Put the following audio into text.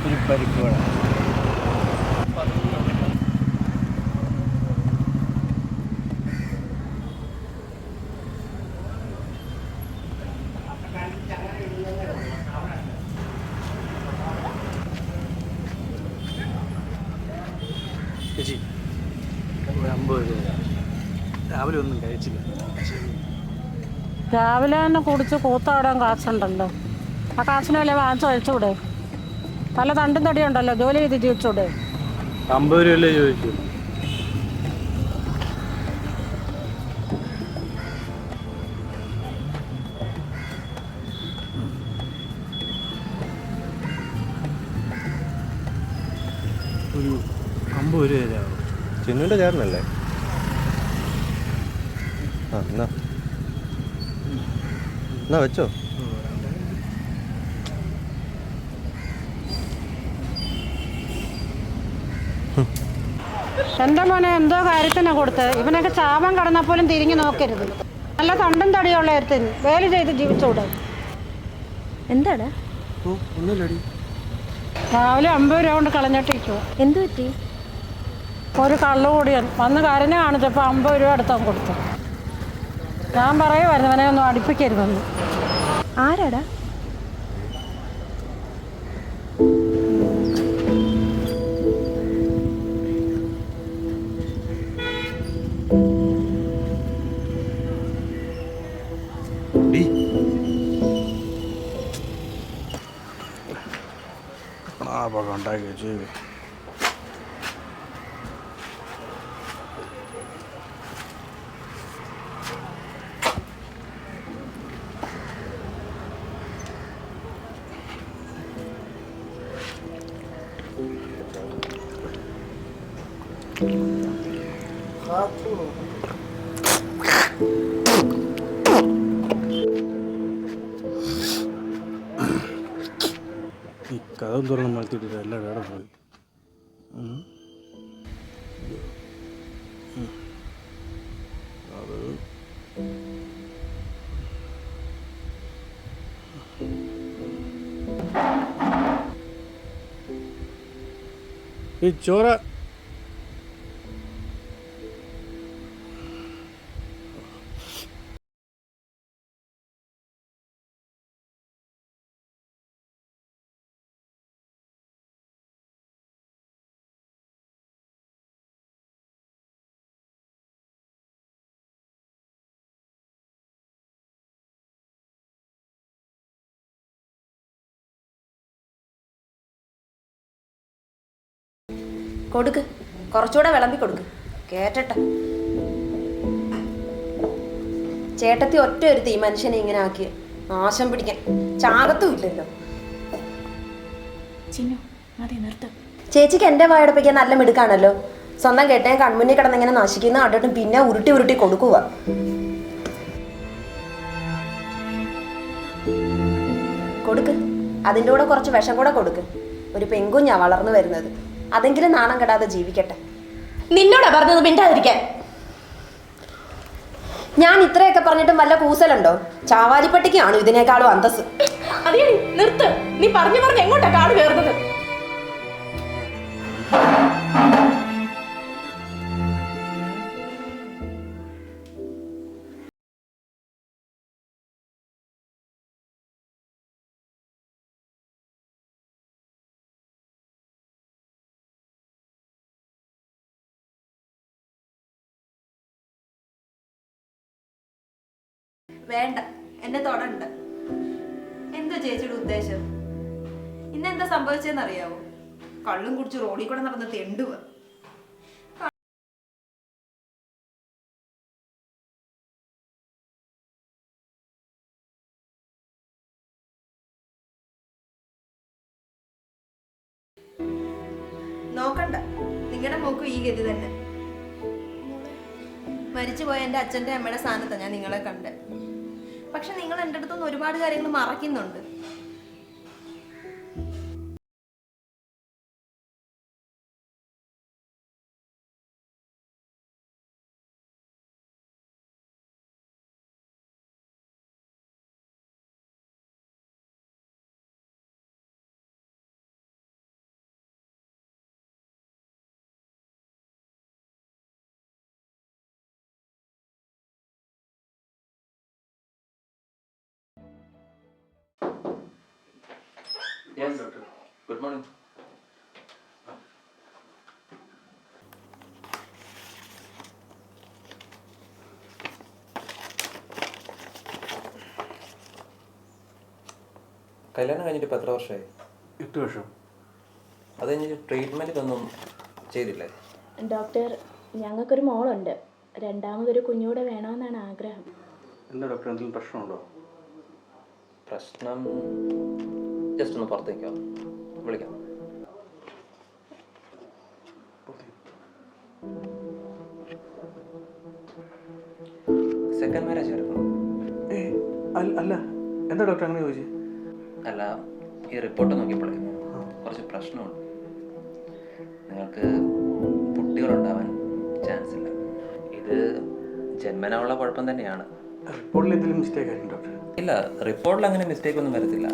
ഒരു ചേച്ചി ഒരു അമ്പത് രൂപ. രാവിലെ ഒന്നും കഴിച്ചില്ല രാവിലെ തന്നെ കുടിച്ച് കൂത്താടാൻ കാശുണ്ടല്ലോ ആ കാശിന് വല്ല വാങ്ങിച്ച് കഴിച്ചുകൂടെ പല തണ്ടും തടിയുണ്ടല്ലോ ജോലി ചെയ്ത് ജീവിച്ചൂടെ അമ്പത് രൂപയല്ലേ ചോദിച്ചു ഒരു അമ്പത് രൂപ തരാമോ ചിന്നുവിന്റെ ചേട്ടനല്ലേ? ആ എന്നാ. എന്നാ വെച്ചോ. എന്റെ മോനെ? എന്തോ കാര്യത്തിനാ കൊടുത്തത്. ഇവനൊക്കെ ചാപം കടന്നാൽ പോലും തിരിഞ്ഞു നോക്കരുത്. നല്ല തണ്ടും തടിയുള്ള ഒരുത്തിന്. വേല ചെയ്ത് ജീവിച്ചൂടെ. എന്താണ് രാവിലെ അമ്പത് രൂപ കൊണ്ട് കളഞ്ഞിട്ടിരിക്കുവോ. എന്തു പറ്റി? ഒരു കള്ളു കൂടിയാണ് വന്ന് കരഞ്ഞ കാണിച്ചപ്പോൾ അമ്പത് രൂപ എടുത്താൽ കൊടുത്തു. ഞാൻ പറയുമായിരുന്നു അവനെ ഒന്നും അടുപ്പിക്കരുതെന്ന്. ആരാടാ? പകം ഉണ്ടാക്കി വെച്ചു ഈ തുറന്ന് മലത്തിട്ടിട്ട് എല്ലാം ഇവിടെ പോയി. അത് ഈ ചോര കൊടുക്ക്. കുറച്ചുകൂടെ വിളമ്പി കൊടുക്ക്. കേട്ടട്ടെ ചേട്ടത്തി ഒറ്റ ഒരു തീ മനുഷ്യനെ ഇങ്ങനെ ആക്കി നാശം പിടിക്കാൻ. ചാകത്തും ഇല്ലല്ലോ. ചേച്ചിക്ക് എന്റെ വായടപ്പിക്കാൻ നല്ല മിടുക്കാണല്ലോ. സ്വന്തം കേട്ടേ കൺമുന്നിൽ കിടന്ന് ഇങ്ങനെ നശിക്കുന്ന കണ്ടിട്ടും പിന്നെ ഉരുട്ടി ഉരുട്ടി കൊടുക്കുക കൊടുക്ക്. അതിന്റെ കൂടെ കുറച്ച് വിഷം കൂടെ കൊടുക്ക്. ഒരു പെങ്കുഞ്ഞാ വളർന്നു വരുന്നത്. അതെങ്കിലും നാണം കെടാതെ ജീവിക്കട്ടെ. നിന്നോടാ പറഞ്ഞത് മിണ്ടാതിരിക്കാൻ. ഞാൻ ഇത്രയൊക്കെ പറഞ്ഞിട്ടും വല്ല കൂസലുണ്ടോ? ചാവാലിപ്പട്ടിക്കാണോ ഇതിനേക്കാളും അന്തസ് അതേ നിർത്ത്. നീ പറഞ്ഞു പറഞ്ഞു എങ്ങോട്ടാ കാട് കയറുന്നത്? വേണ്ട. എന്നെ തൊടണ്ട. എന്തോ ചേച്ചിയുടെ ഉദ്ദേശം? ഇന്ന് എന്താ സംഭവിച്ചതെന്ന് അറിയാവോ കള്ളും കുടിച്ച് റോഡിൽ കൂടെ നടന്ന് തെണ്ടുക നോക്കണ്ട. നിങ്ങളുടെ മോക്കും ഈ ഗതി തന്നെ. മരിച്ചുപോയ എന്റെ അച്ഛന്റെ അമ്മയുടെ സ്ഥാനത്താണ് ഞാൻ നിങ്ങളെ കണ്ടത്. പക്ഷെ നിങ്ങൾ എന്റെ അടുത്തുനിന്ന് ഒരുപാട് കാര്യങ്ങൾ മറക്കുന്നുണ്ട് ഗുഡ് മോർണിംഗ് കല്യാണം കഴിഞ്ഞിട്ട് ഇപ്പോൾ എത്ര വർഷമായി? എട്ട് വർഷം. അത് ട്രീറ്റ്മെന്റ് ഒന്നും ചെയ്തില്ലേ? ഡോക്ടർ ഞങ്ങൾക്കൊരു മോളുണ്ട്. രണ്ടാമതൊരു കുഞ്ഞൂടെ വേണമെന്നാണ് ആഗ്രഹം. എന്താ ഡോക്ടർ എന്തെങ്കിലും പ്രശ്നമുണ്ടോ? പ്രശ്നം ജസ്റ്റ് ഒന്ന് പുറത്തേക്ക് വിളിക്കാം. സെക്കൻഡ് മാരേജ് ആയിരുന്നു. അല്ല എന്താ ഡോക്ടർ അങ്ങനെ ചോദിച്ചേ? അല്ല ഈ റിപ്പോർട്ട് നോക്കിയപ്പോഴേ കുറച്ച് പ്രശ്നമുണ്ട്. നിങ്ങൾക്ക് കുട്ടികളുണ്ടാവാൻ ചാൻസ് ഇല്ല. ഇത് ജന്മനാവുള്ള ഉള്ള കുഴപ്പം തന്നെയാണ്. റിപ്പോർട്ടിൽ എന്തെങ്കിലും മിസ്റ്റേക്ക് ആയിരുന്നു ഡോക്ടർ ഇല്ല റിപ്പോർട്ടിൽ അങ്ങനെ മിസ്റ്റേക്ക് ഒന്നും വരത്തില്ല.